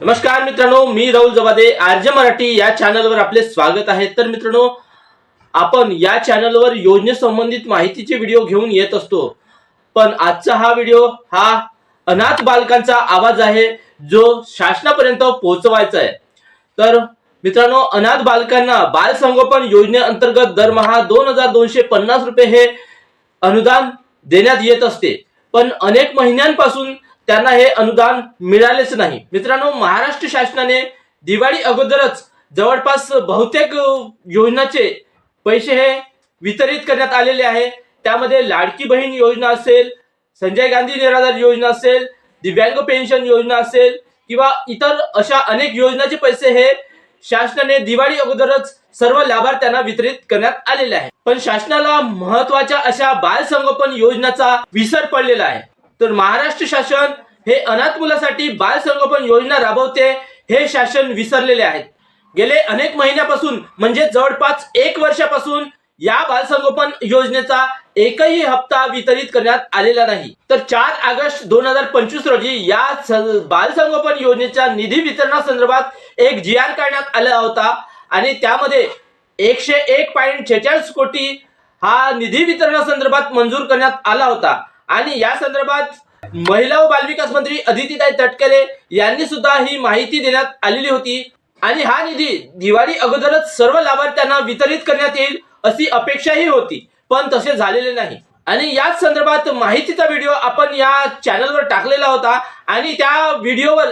नमस्कार मित्रांनो मी राहुल जबादे आर्य मराठी या चॅनलवर आपले स्वागत आहे. तर मित्रांनो आपण या चॅनलवर योजनेसंबंधित माहितीचे व्हिडिओ घेऊन येत असतो. पण आजचा हा व्हिडिओ हा अनाथ बालकांचा आवाज आहे जो शासनापर्यंत पोहोचवायचा आहे. तर मित्रांनो अनाथ बालकांना बालसंगोपन योजनेअंतर्गत दरमहा दोन हजार दोनशे पन्नास रुपये हे अनुदान देण्यात येत असते. पण अनेक महिन्यांपासून त्यांना हे अनुदान मिळालेच नाही. मित्रांनो महाराष्ट्र शासनाने दिवाळी अगोदरच जवळपास बहुतेक योजनाचे पैसे हे वितरित करण्यात आलेले आहे. त्यामध्ये लाडकी बहीण योजना असेल संजय गांधी निराधार योजना असेल दिव्यांग पेन्शन योजना असेल किंवा इतर अशा अनेक योजनाचे पैसे हे शासनाने दिवाळी अगोदरच सर्व लाभार्थ्यांना वितरित करण्यात आलेले आहे. पण शासनाला महत्त्वाच्या अशा बाल संगोपन योजनाचा विसर पडलेला आहे. तर महाराष्ट्र शासन हे अनाथ मुलासाठी बालसंगोपन योजना राबवते हे शासन विसरलेले आहेत. गेले अनेक महिन्यापासून म्हणजे जवळपास एक वर्षापासून या बालसंगोपन योजनेचा एकही हप्ता वितरित करण्यात आलेला नाही. तर चार ऑगस्ट दोन हजार पंचवीस रोजी या बालसंगोपन योजनेच्या निधी वितरणासंदर्भात एक जी आर काढण्यात आला होता आणि त्यामध्ये एकशे एक पॉईंट छेचाळीस कोटी हा निधी वितरणासंदर्भात मंजूर करण्यात आला होता. आणि या संदर्भात महिला व बालविकास मंत्री अदितीताई तटकरे यांनी सुद्धा ही माहिती देण्यात आलेली होती. आणि हा निधी दिवाळी अगोदरच सर्व लाभार्थ्यांना वितरित करण्यात येईल अशी अपेक्षाही होती पण तसे झालेले नाही. आणि याच संदर्भात माहितीचा व्हिडिओ आपण या चॅनलवर टाकलेला होता आणि त्या व्हिडिओवर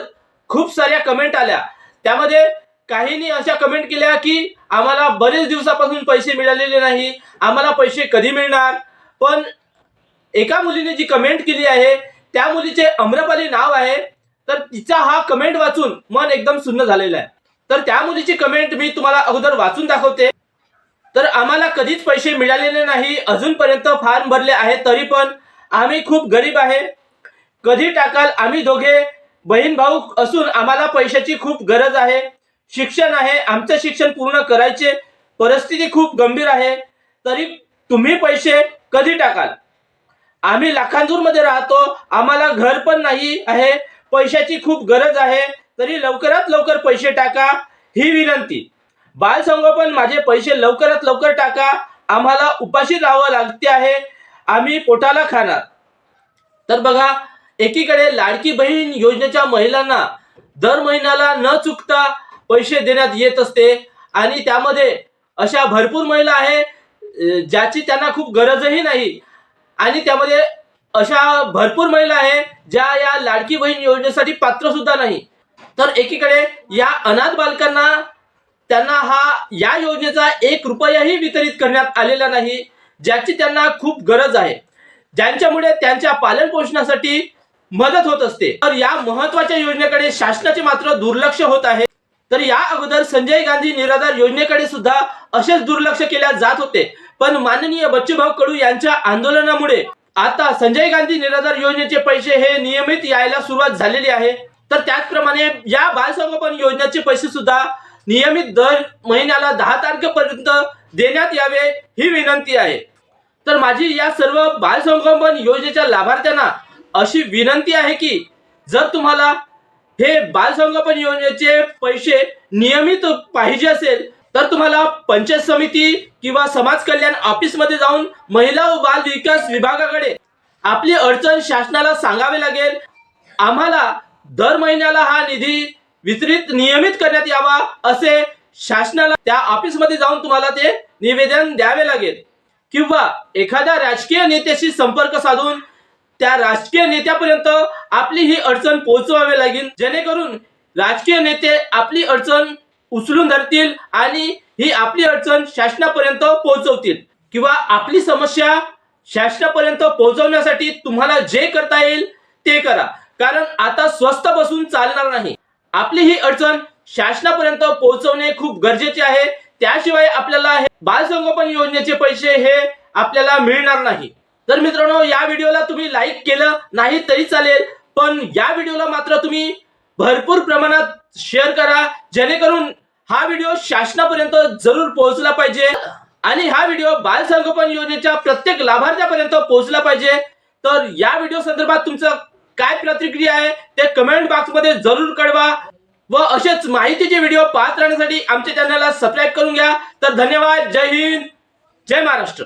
खूप साऱ्या कमेंट आल्या. त्यामध्ये काहींनी अशा कमेंट केल्या की आम्हाला बरेच दिवसापासून पैसे मिळालेले नाही आम्हाला पैसे कधी मिळणार? पण एका मुलीने जी कमेंट केली आहे त्या मुलीचे अम्रपाली नाव आहे तर तिचा हा कमेंट वाचून मन एकदम सुन्न झालेलं आहे. तर त्या मुलीची कमेंट मी तुम्हाला अगोदर वाचून दाखवते. तर आम्हाला कधीच पैसे मिळालेले नाही अजूनपर्यंत फॉर्म भरले आहे तरी पण आम्ही खूप गरीब आहे. कधी टाकाल आम्ही दोघे? बहीण भाऊ असून आम्हाला पैशाची खूप गरज आहे. शिक्षण आहे आमचं शिक्षण पूर्ण करायचे. परिस्थिती खूप गंभीर आहे. तरी तुम्ही पैसे कधी टाकाल? आम्ही लाखांदूरमध्ये राहतो आम्हाला घर पण नाही आहे पैशाची खूप गरज आहे तरी लवकरात लवकर पैसे टाका ही विनंती. बाल संगोपन माझे पैसे लवकरात लवकर टाका आम्हाला उपाशी राहावं लागते आहे आम्ही पोटाला खाणार. तर बघा एकीकडे लाडकी बहीण योजनेच्या महिलांना दर महिन्याला न चुकता पैसे देण्यात येत असते आणि त्यामध्ये अशा भरपूर महिला आहे ज्याची त्यांना खूप गरजही नाही. आणि त्यामध्ये अशा भरपूर महिला आहे ज्या या लाडकी बहीण योजनेसाठी पात्र सुद्धा नाही. तर एकीकडे या अनाथ बालकांना त्यांना हा या योजनेचा एक रुपयाही वितरित करण्यात आलेला नाही ज्याची त्यांना खूप गरज आहे. ज्यांच्यामुळे त्यांच्या पालन पोषणासाठी मदत होत असते. तर या महत्त्वाच्या योजनेकडे शासनाचे मात्र दुर्लक्ष होत आहे. तर या अगोदर संजय गांधी निराधार योजनेकडे सुद्धा असेच दुर्लक्ष केल्या जात होते. पण माननीय बच्चूभाऊ कडू यांच्या आंदोलनामुळे आता संजय गांधी निराधार योजनेचे पैसे हे नियमित यायला सुरुवात झालेली आहे. तर त्याचप्रमाणे या बालसंगोपन योजनेचे पैसे सुद्धा नियमित दर महिन्याला दहा तारखेपर्यंत देण्यात यावे ही विनंती आहे. तर माझी या सर्व बालसंगोपन योजनेच्या लाभार्थ्यांना अशी विनंती आहे की जर तुम्हाला हे बालसंगोपन योजनेचे पैसे नियमित पाहिजे असेल तर तुम्हाला पंचायत समिती किंवा समाज कल्याण ऑफिसमध्ये जाऊन महिला व बाल विकास विभागाकडे आपली अडचण शासनाला सांगावे लागेल. आम्हाला दर महिन्याला हा निधी वितरित नियमित करण्यात यावा असे शासनाला त्या ऑफिसमध्ये जाऊन तुम्हाला ते निवेदन द्यावे लागेल. किंवा एखाद्या राजकीय नेत्याशी संपर्क साधून त्या राजकीय नेत्यापर्यंत आपली ही अडचण पोहोचवावी लागेल. जेणेकरून राजकीय नेते आपली अडचण उचलून धरतील आणि ही आपली अडचण शासनापर्यंत पोहोचवतील. किंवा आपली समस्या शासनापर्यंत पोहोचवण्यासाठी तुम्हाला जे करता येईल ते करा. कारण आता स्वस्त बसून चालणार नाही. आपली ही अडचण शासनापर्यंत पोहोचवणे खूप गरजेचे आहे. त्याशिवाय आपल्याला हे बालसंगोपन योजनेचे पैसे हे आपल्याला मिळणार नाही. तर मित्रांनो या व्हिडिओला तुम्ही लाईक केलं नाही तरी चालेल पण या व्हिडिओला मात्र तुम्ही भरपूर प्रमाणात शेअर करा जेणेकरून हा व्हिडिओ शासनापर्यंत जरूर पोहोचला पाहिजे. आणि हा व्हिडिओ बाल संगोपन योजनेच्या प्रत्येक लाभार्थ्यापर्यंत पोहोचला पाहिजे. तर या व्हिडिओ संदर्भात तुमचं काय प्रतिक्रिया आहे ते कमेंट बॉक्समध्ये जरूर कळवा. व असेच माहितीचे व्हिडिओ पाहत राहण्यासाठी आमच्या चॅनलला सबस्क्राईब करून घ्या. तर धन्यवाद. जय हिंद. जय महाराष्ट्र.